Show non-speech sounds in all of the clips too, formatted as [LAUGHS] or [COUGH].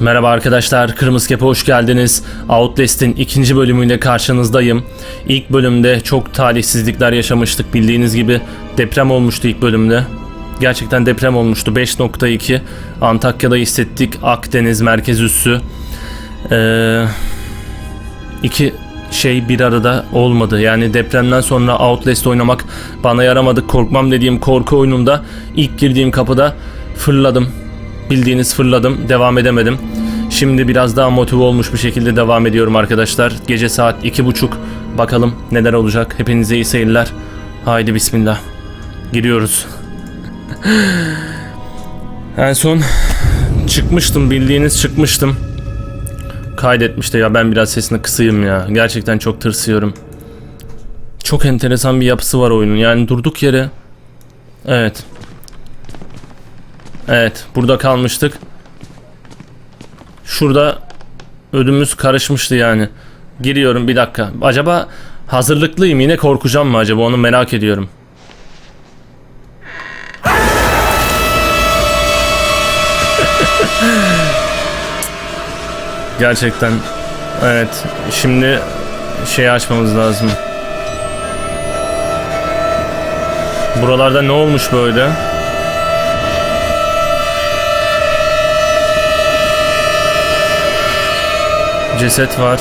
Merhaba arkadaşlar, Kırmızı Kepe hoş geldiniz. Outlast'in ikinci bölümüyle karşınızdayım. İlk bölümde çok talihsizlikler yaşamıştık bildiğiniz gibi. Deprem olmuştu ilk bölümde. Gerçekten deprem olmuştu. 5.2 Antakya'da hissettik. Akdeniz merkez üssü. Ee, iki şey bir arada olmadı. Yani depremden sonra Outlast oynamak bana yaramadı. Korkmam dediğim korku oyununda ilk girdiğim kapıda fırladım. Bildiğiniz fırladım. Devam edemedim. Şimdi biraz daha motive olmuş bir şekilde devam ediyorum arkadaşlar. Gece saat iki buçuk. Bakalım neler olacak. Hepinize iyi seyirler. Haydi bismillah. Giriyoruz. [LAUGHS] en son çıkmıştım bildiğiniz çıkmıştım. Kaydetmişti ya ben biraz sesini kısayım ya. Gerçekten çok tırsıyorum. Çok enteresan bir yapısı var oyunun. Yani durduk yere. Evet. Evet, burada kalmıştık. Şurada ödümüz karışmıştı yani. Giriyorum bir dakika. Acaba hazırlıklıyım yine korkacağım mı acaba onu merak ediyorum. [LAUGHS] Gerçekten evet şimdi şey açmamız lazım. Buralarda ne olmuş böyle? Ceset var.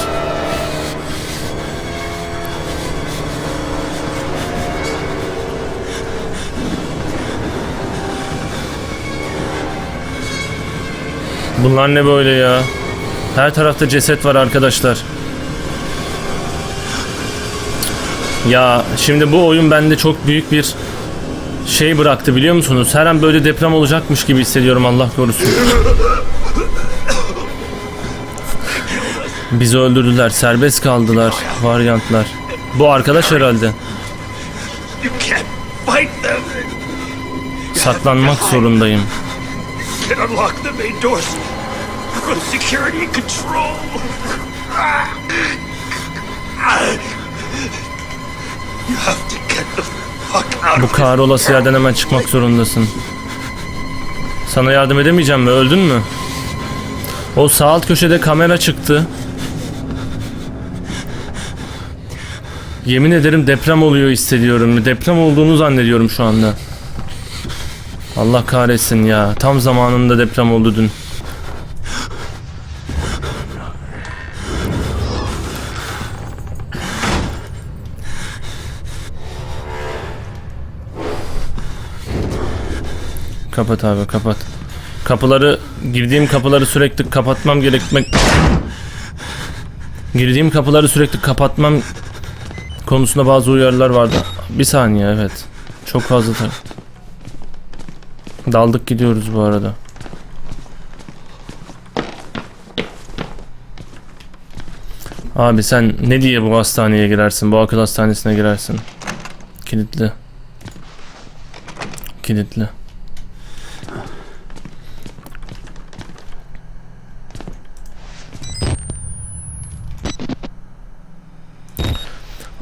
Bunlar ne böyle ya? Her tarafta ceset var arkadaşlar. Ya şimdi bu oyun bende çok büyük bir şey bıraktı biliyor musunuz? Her an böyle deprem olacakmış gibi hissediyorum Allah korusun. Bizi öldürdüler, serbest kaldılar varyantlar. Bu arkadaş herhalde. Saklanmak zorundayım. Bu kahrolası yerden hemen çıkmak zorundasın. Sana yardım edemeyeceğim mi? Öldün mü? O sağ alt köşede kamera çıktı. Yemin ederim deprem oluyor hissediyorum. Deprem olduğunu zannediyorum şu anda. Allah kahretsin ya. Tam zamanında deprem oldu dün. Kapat abi kapat. Kapıları girdiğim kapıları sürekli kapatmam gerekmek girdiğim kapıları sürekli kapatmam konusunda bazı uyarılar vardı. Bir saniye evet. Çok fazla Daldık gidiyoruz bu arada. Abi sen ne diye bu hastaneye girersin? Bu akıl hastanesine girersin. Kilitli. Kilitli.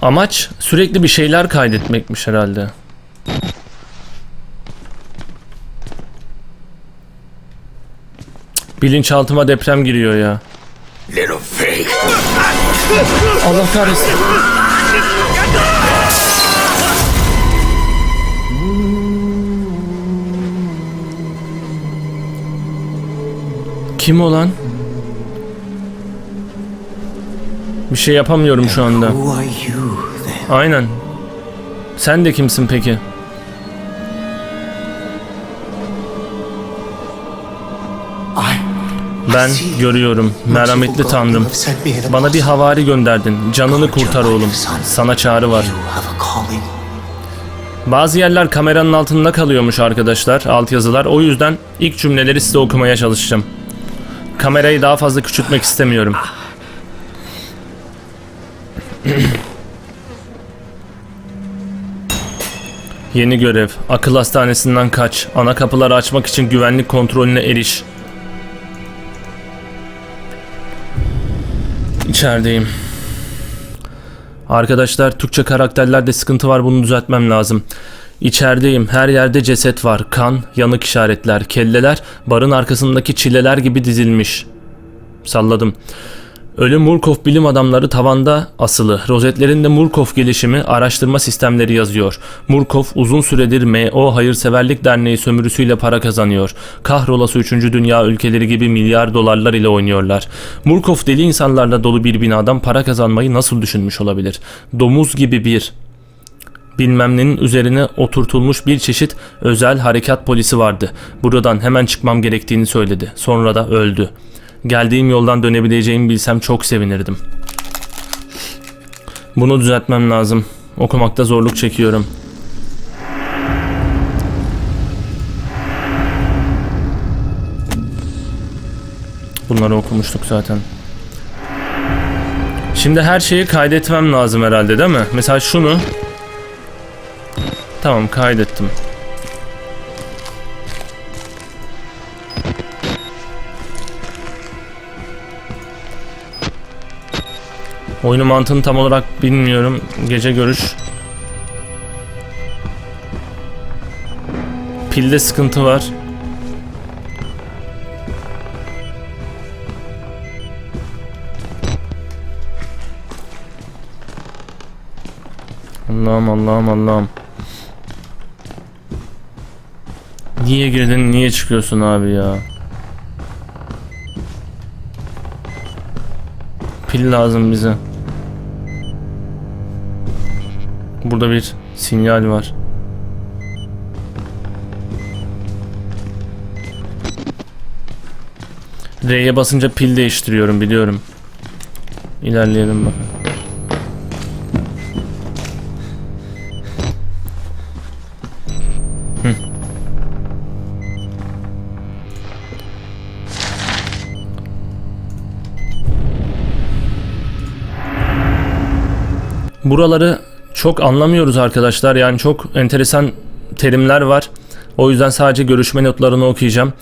Amaç sürekli bir şeyler kaydetmekmiş herhalde. Bilinçaltıma deprem giriyor ya. Allah kahretsin. Kim olan? Bir şey yapamıyorum şu anda. Aynen. Sen de kimsin peki? Ben görüyorum. Merhametli Tanrım. Bana bir havari gönderdin. Canını kurtar oğlum. Sana çağrı var. Bazı yerler kameranın altında kalıyormuş arkadaşlar. Altyazılar. O yüzden ilk cümleleri size okumaya çalışacağım. Kamerayı daha fazla küçültmek istemiyorum. [CLEARS THROAT] Yeni görev. Akıl hastanesinden kaç. Ana kapıları açmak için güvenlik kontrolüne eriş. İçerideyim. Arkadaşlar Türkçe karakterlerde sıkıntı var bunu düzeltmem lazım. İçerideyim. Her yerde ceset var. Kan, yanık işaretler, kelleler barın arkasındaki çileler gibi dizilmiş. Salladım. Ölü Murkoff bilim adamları tavanda asılı. Rozetlerinde Murkoff gelişimi araştırma sistemleri yazıyor. Murkoff uzun süredir MO Hayırseverlik Derneği sömürüsüyle para kazanıyor. Kahrolası 3. Dünya ülkeleri gibi milyar dolarlar ile oynuyorlar. Murkoff deli insanlarla dolu bir binadan para kazanmayı nasıl düşünmüş olabilir? Domuz gibi bir bilmem nenin üzerine oturtulmuş bir çeşit özel harekat polisi vardı. Buradan hemen çıkmam gerektiğini söyledi. Sonra da öldü. Geldiğim yoldan dönebileceğimi bilsem çok sevinirdim. Bunu düzeltmem lazım. Okumakta zorluk çekiyorum. Bunları okumuştuk zaten. Şimdi her şeyi kaydetmem lazım herhalde değil mi? Mesela şunu Tamam kaydettim. Oyunu mantığını tam olarak bilmiyorum. Gece görüş. Pilde sıkıntı var. Allah'ım Allah'ım Allah'ım. Niye girdin niye çıkıyorsun abi ya? Pil lazım bize. Burada bir sinyal var. R'ye basınca pil değiştiriyorum biliyorum. İlerleyelim bakın. Buraları çok anlamıyoruz arkadaşlar. Yani çok enteresan terimler var. O yüzden sadece görüşme notlarını okuyacağım.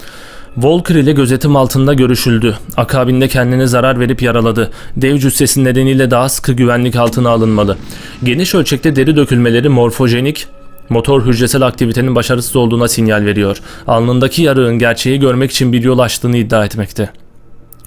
Volker ile gözetim altında görüşüldü. Akabinde kendine zarar verip yaraladı. Dev cüssesi nedeniyle daha sıkı güvenlik altına alınmalı. Geniş ölçekte deri dökülmeleri morfojenik, motor hücresel aktivitenin başarısız olduğuna sinyal veriyor. Alnındaki yarığın gerçeği görmek için bir yol açtığını iddia etmekte.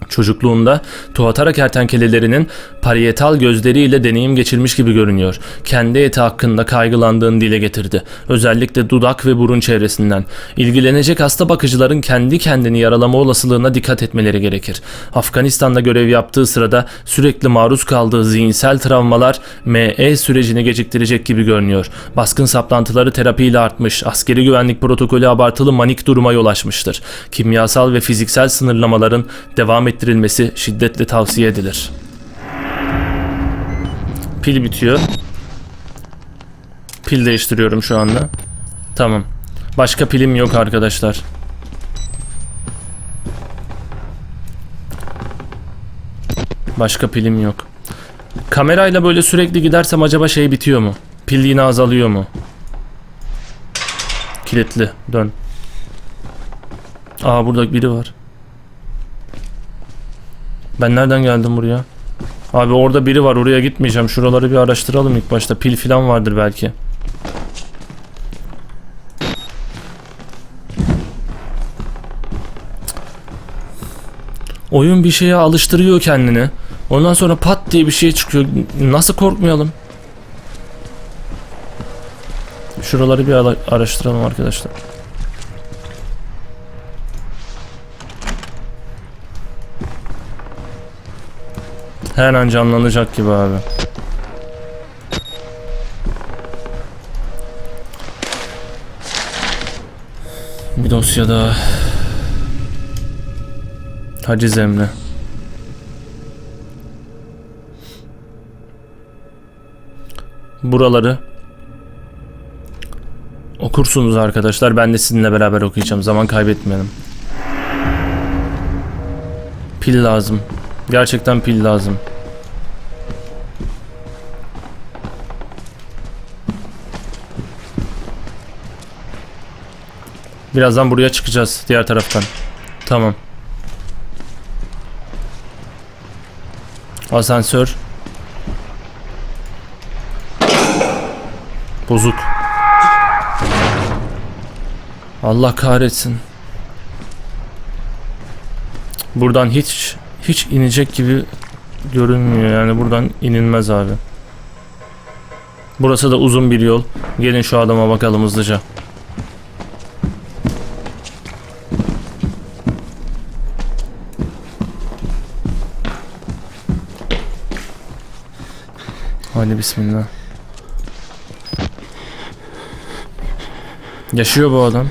Çocukluğunda tuatara kertenkelelerinin parietal gözleriyle deneyim geçirmiş gibi görünüyor. Kendi eti hakkında kaygılandığını dile getirdi. Özellikle dudak ve burun çevresinden. İlgilenecek hasta bakıcıların kendi kendini yaralama olasılığına dikkat etmeleri gerekir. Afganistan'da görev yaptığı sırada sürekli maruz kaldığı zihinsel travmalar ME sürecini geciktirecek gibi görünüyor. Baskın saplantıları terapiyle artmış. Askeri güvenlik protokolü abartılı manik duruma yol açmıştır. Kimyasal ve fiziksel sınırlamaların devam ettirilmesi şiddetle tavsiye edilir. Pil bitiyor. Pil değiştiriyorum şu anda. Tamam. Başka pilim yok arkadaşlar. Başka pilim yok. Kamerayla böyle sürekli gidersem acaba şey bitiyor mu? Pil yine azalıyor mu? Kilitli. Dön. Aa burada biri var. Ben nereden geldim buraya? Abi orada biri var oraya gitmeyeceğim. Şuraları bir araştıralım ilk başta. Pil filan vardır belki. Oyun bir şeye alıştırıyor kendini. Ondan sonra pat diye bir şey çıkıyor. Nasıl korkmayalım? Şuraları bir ara- araştıralım arkadaşlar. Her an canlanacak gibi abi. Bir dosya daha. Haciz Emre. Buraları okursunuz arkadaşlar. Ben de sizinle beraber okuyacağım. Zaman kaybetmeyelim. Pil lazım. Gerçekten pil lazım. Birazdan buraya çıkacağız diğer taraftan. Tamam. Asansör. Bozuk. Allah kahretsin. Buradan hiç hiç inecek gibi görünmüyor. Yani buradan inilmez abi. Burası da uzun bir yol. Gelin şu adama bakalım hızlıca. Hadi bismillah. Yaşıyor bu adam.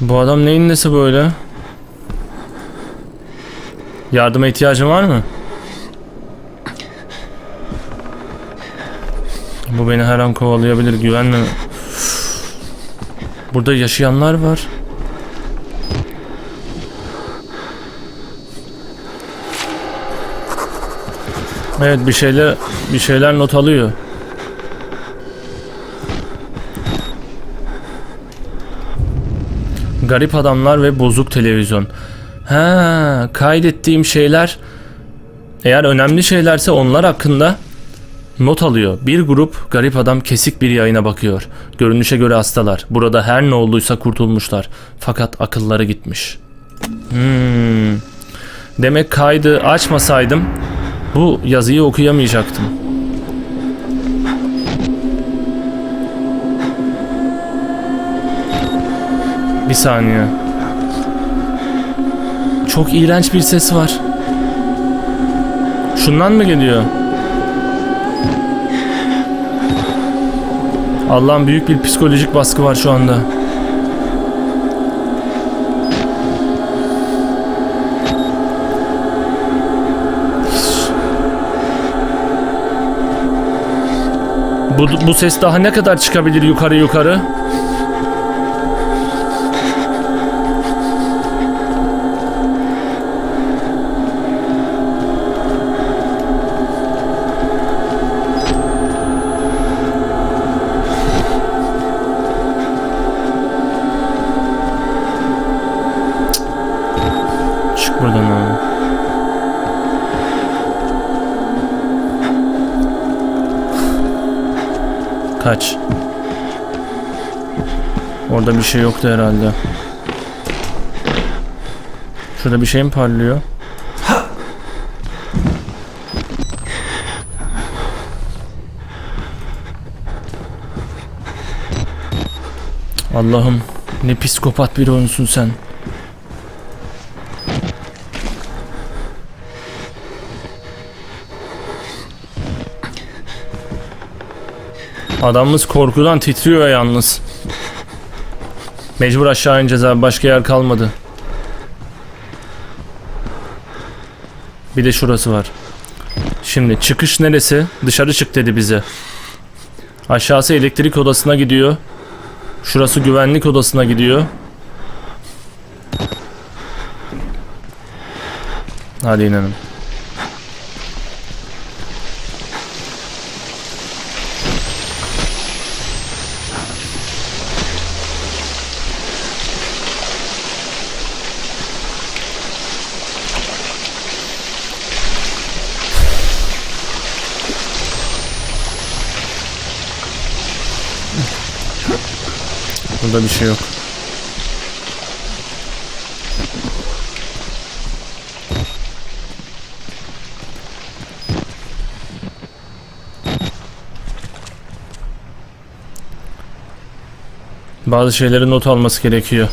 Bu adam neyin nesi böyle? Yardıma ihtiyacın var mı? Bu beni her an kovalayabilir güvenme. Burada yaşayanlar var. Evet bir şeyler bir şeyler not alıyor. Garip adamlar ve bozuk televizyon. Ha, kaydettiğim şeyler eğer önemli şeylerse onlar hakkında not alıyor. Bir grup garip adam kesik bir yayına bakıyor. Görünüşe göre hastalar. Burada her ne olduysa kurtulmuşlar. Fakat akılları gitmiş. Hmm. Demek kaydı açmasaydım bu yazıyı okuyamayacaktım. Bir saniye. Çok iğrenç bir ses var. Şundan mı geliyor? Allah'ım büyük bir psikolojik baskı var şu anda. Bu, bu ses daha ne kadar çıkabilir yukarı yukarı? Buradan abi. Kaç. Orada bir şey yoktu herhalde. Şurada bir şey mi parlıyor? Allah'ım ne psikopat bir oyunsun sen. Adamımız korkudan titriyor yalnız. Mecbur aşağı ineceğiz abi. Başka yer kalmadı. Bir de şurası var. Şimdi çıkış neresi? Dışarı çık dedi bize. Aşağısı elektrik odasına gidiyor. Şurası güvenlik odasına gidiyor. Hadi inanın. Burada bir şey yok. Bazı şeyleri not alması gerekiyor.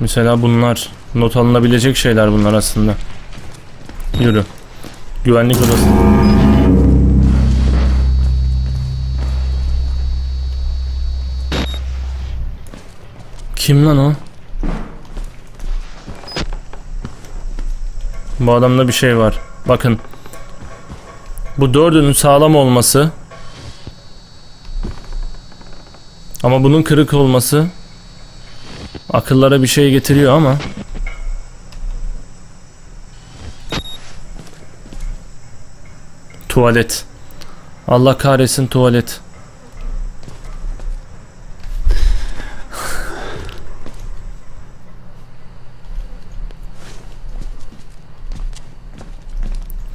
Mesela bunlar not alınabilecek şeyler bunlar aslında. Yürü. Güvenlik odası. Kim lan o? Bu adamda bir şey var. Bakın. Bu dördünün sağlam olması ama bunun kırık olması akıllara bir şey getiriyor ama tuvalet. Allah kahretsin tuvalet.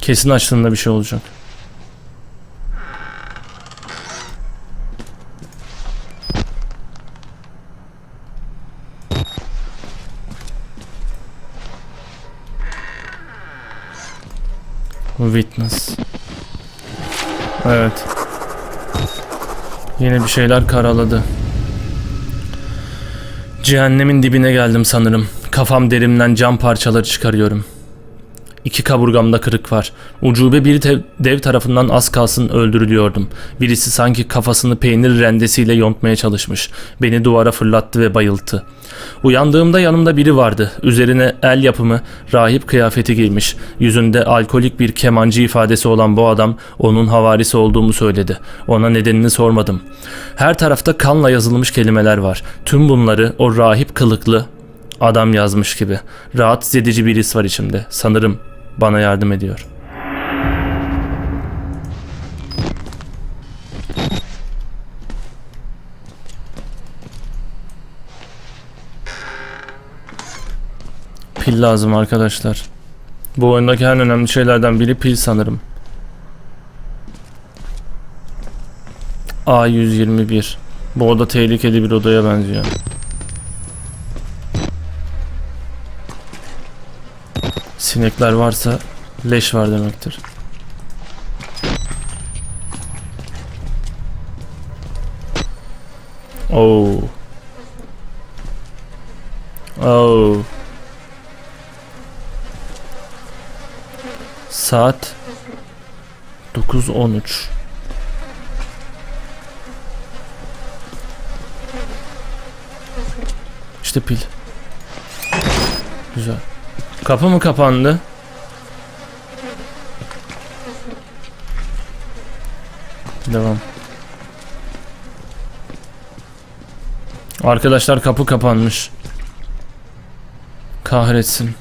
Kesin açtığında bir şey olacak. Witness. Evet. Yine bir şeyler karaladı. Cehennemin dibine geldim sanırım. Kafam derimden cam parçaları çıkarıyorum. İki kaburgamda kırık var. Ucube bir dev tarafından az kalsın öldürülüyordum. Birisi sanki kafasını peynir rendesiyle yontmaya çalışmış. Beni duvara fırlattı ve bayılttı. Uyandığımda yanımda biri vardı. Üzerine el yapımı, rahip kıyafeti giymiş. Yüzünde alkolik bir kemancı ifadesi olan bu adam onun havarisi olduğumu söyledi. Ona nedenini sormadım. Her tarafta kanla yazılmış kelimeler var. Tüm bunları o rahip kılıklı adam yazmış gibi. Rahatsız edici bir his var içimde. Sanırım bana yardım ediyor. Pil lazım arkadaşlar. Bu oyundaki en önemli şeylerden biri pil sanırım. A121. Bu oda tehlikeli bir odaya benziyor. Sinekler varsa leş var demektir. Oo. Oo. Saat 9.13. İşte pil. Güzel. Kapı mı kapandı? Devam. Arkadaşlar kapı kapanmış. Kahretsin.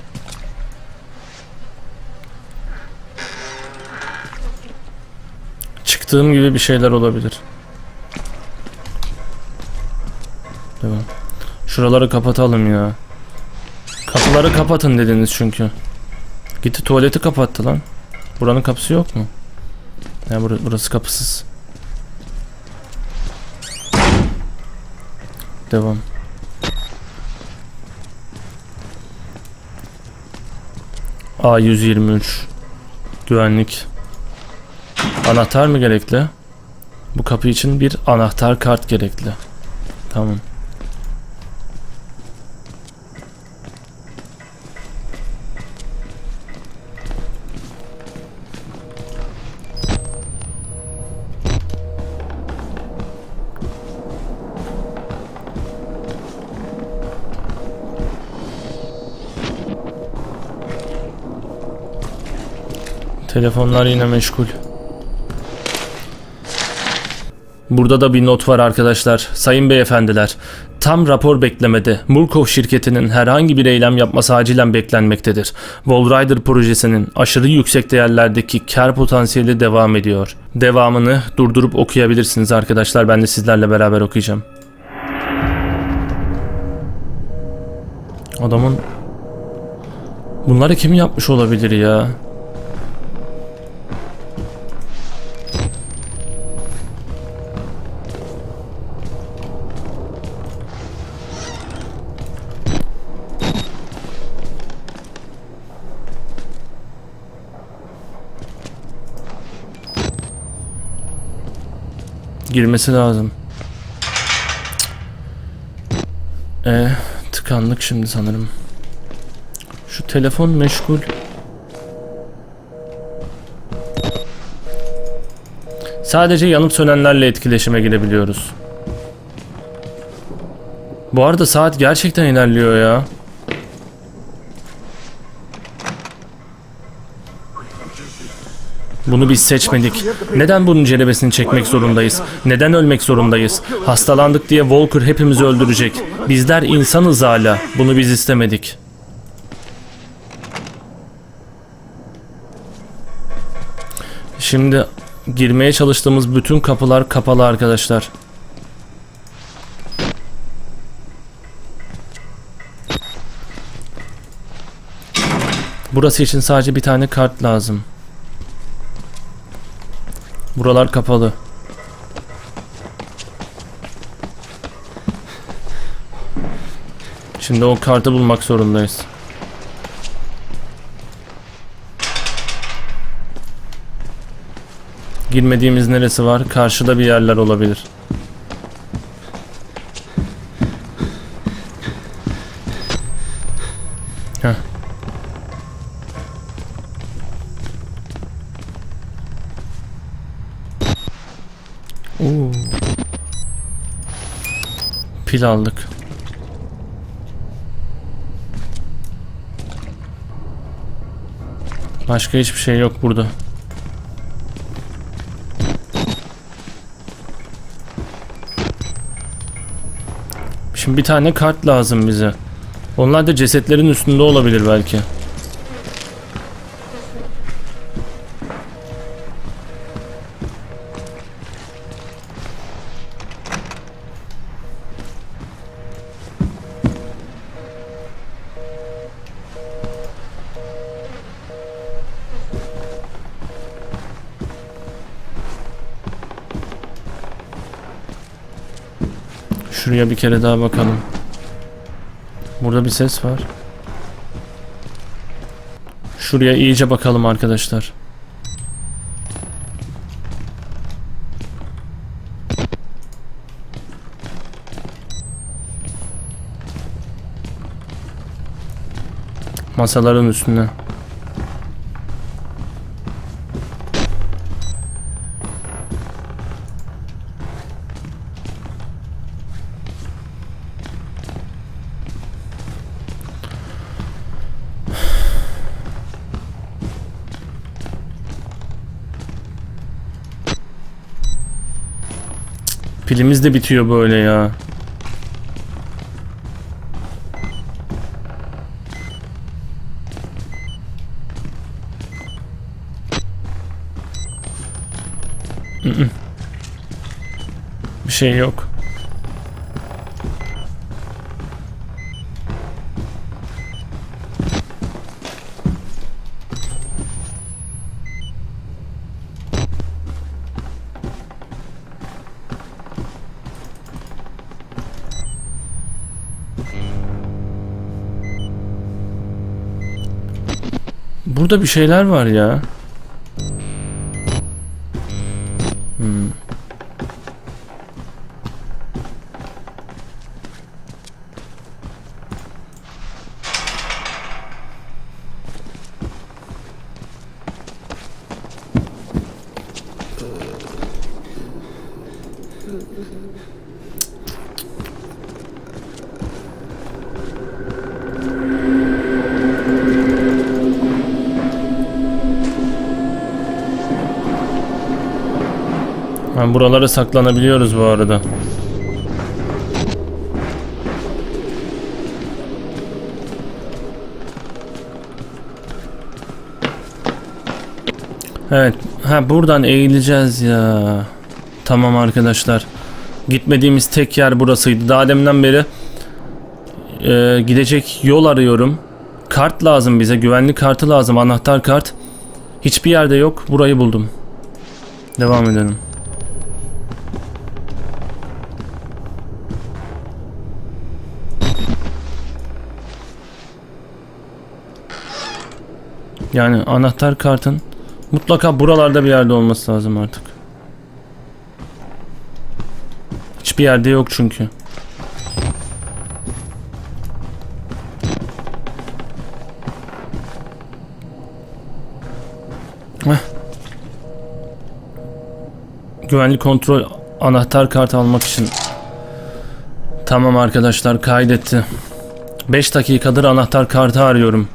Çıktığım gibi bir şeyler olabilir. Devam. Şuraları kapatalım ya. Kapıları kapatın dediniz çünkü. Gitti tuvaleti kapattı lan. Buranın kapısı yok mu? Ya bur- burası kapısız. Devam. A123 Güvenlik Anahtar mı gerekli? Bu kapı için bir anahtar kart gerekli. Tamam. Telefonlar yine meşgul. Burada da bir not var arkadaşlar. Sayın beyefendiler, tam rapor beklemede Murkoff şirketinin herhangi bir eylem yapması acilen beklenmektedir. Wallrider projesinin aşırı yüksek değerlerdeki kar potansiyeli devam ediyor. Devamını durdurup okuyabilirsiniz arkadaşlar. Ben de sizlerle beraber okuyacağım. Adamın Bunları kim yapmış olabilir ya? Girmesi lazım. E tıkandık şimdi sanırım. Şu telefon meşgul. Sadece yanıp sönenlerle etkileşime girebiliyoruz. Bu arada saat gerçekten ilerliyor ya. Bunu biz seçmedik. Neden bunun cerebesini çekmek zorundayız? Neden ölmek zorundayız? Hastalandık diye Walker hepimizi öldürecek. Bizler insanız hala. Bunu biz istemedik. Şimdi girmeye çalıştığımız bütün kapılar kapalı arkadaşlar. Burası için sadece bir tane kart lazım. Buralar kapalı. Şimdi o kartı bulmak zorundayız. Girmediğimiz neresi var? Karşıda bir yerler olabilir. Heh. Pil aldık. Başka hiçbir şey yok burada. Şimdi bir tane kart lazım bize. Onlar da cesetlerin üstünde olabilir belki. Şuraya bir kere daha bakalım. Burada bir ses var. Şuraya iyice bakalım arkadaşlar. Masaların üstüne. Pilimiz de bitiyor böyle ya. Bir şey yok. Burada bir şeyler var ya. Hmm. Ha, buralara saklanabiliyoruz bu arada. Evet. Ha buradan eğileceğiz ya. Tamam arkadaşlar. Gitmediğimiz tek yer burasıydı. Daha demden beri e, gidecek yol arıyorum. Kart lazım bize. Güvenlik kartı lazım. Anahtar kart. Hiçbir yerde yok. Burayı buldum. Devam edelim. Yani anahtar kartın mutlaka buralarda bir yerde olması lazım artık. Hiçbir yerde yok çünkü. Heh. Güvenlik kontrol anahtar kart almak için. Tamam arkadaşlar kaydetti. 5 dakikadır anahtar kartı arıyorum.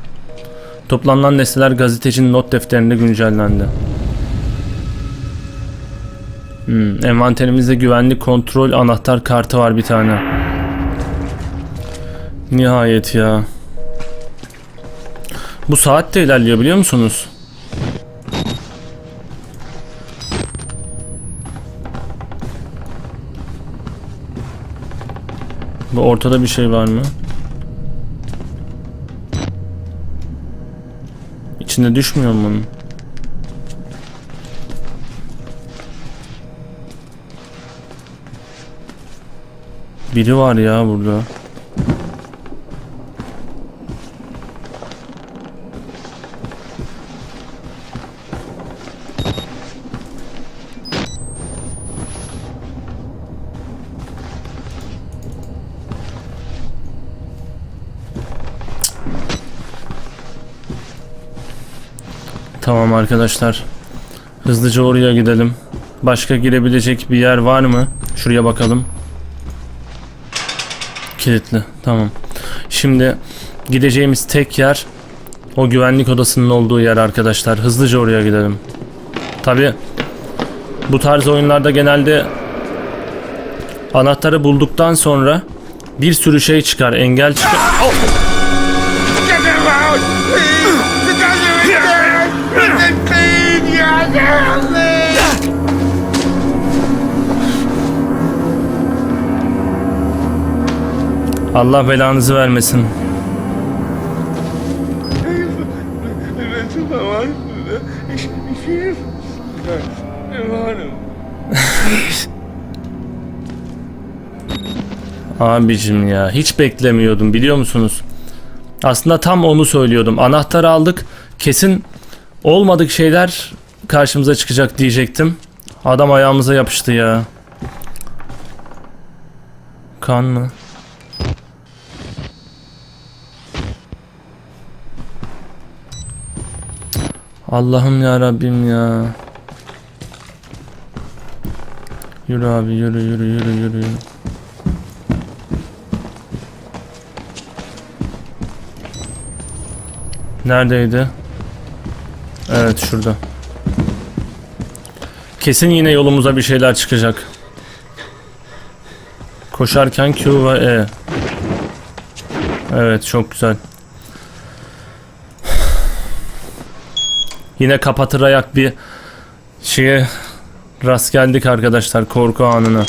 Toplanılan nesneler gazetecinin not defterinde güncellendi. Hmm, envanterimizde güvenlik kontrol anahtar kartı var bir tane. Nihayet ya. Bu saat de ilerliyor biliyor musunuz? Bu ortada bir şey var mı? içine düşmüyor mu? Biri var ya burada. Arkadaşlar. Hızlıca oraya gidelim. Başka girebilecek bir yer var mı? Şuraya bakalım. Kilitli. Tamam. Şimdi gideceğimiz tek yer o güvenlik odasının olduğu yer arkadaşlar. Hızlıca oraya gidelim. Tabi bu tarz oyunlarda genelde anahtarı bulduktan sonra bir sürü şey çıkar. Engel çıkar. Get Allah belanızı vermesin. [LAUGHS] Abicim ya hiç beklemiyordum biliyor musunuz? Aslında tam onu söylüyordum. Anahtarı aldık. Kesin olmadık şeyler karşımıza çıkacak diyecektim. Adam ayağımıza yapıştı ya. Kan mı? Allah'ım ya Rabbim ya. Yürü abi yürü yürü yürü yürü. yürü. Neredeydi? Evet şurada. Kesin yine yolumuza bir şeyler çıkacak. Koşarken Q ve E. Evet çok güzel. Yine kapatırayak bir şeye rast geldik arkadaşlar korku anına.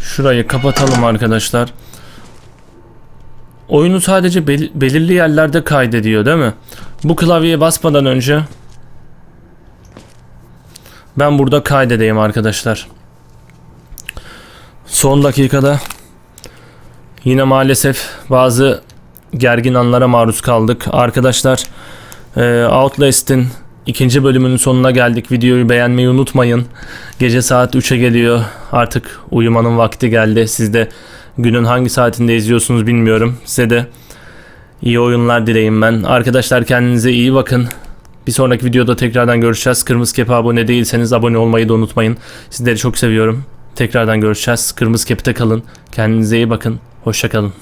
Şurayı kapatalım arkadaşlar. Oyunu sadece bel- belirli yerlerde kaydediyor değil mi? Bu klavyeye basmadan önce ben burada kaydedeyim arkadaşlar. Son dakikada yine maalesef bazı gergin anlara maruz kaldık. Arkadaşlar e, Outlast'in ikinci bölümünün sonuna geldik. Videoyu beğenmeyi unutmayın. Gece saat 3'e geliyor. Artık uyumanın vakti geldi. Siz de günün hangi saatinde izliyorsunuz bilmiyorum. Size de iyi oyunlar dileyim ben. Arkadaşlar kendinize iyi bakın. Bir sonraki videoda tekrardan görüşeceğiz. Kırmızı Kepe abone değilseniz abone olmayı da unutmayın. Sizleri çok seviyorum. Tekrardan görüşeceğiz. Kırmızı Kep'te kalın. Kendinize iyi bakın. Hoşçakalın.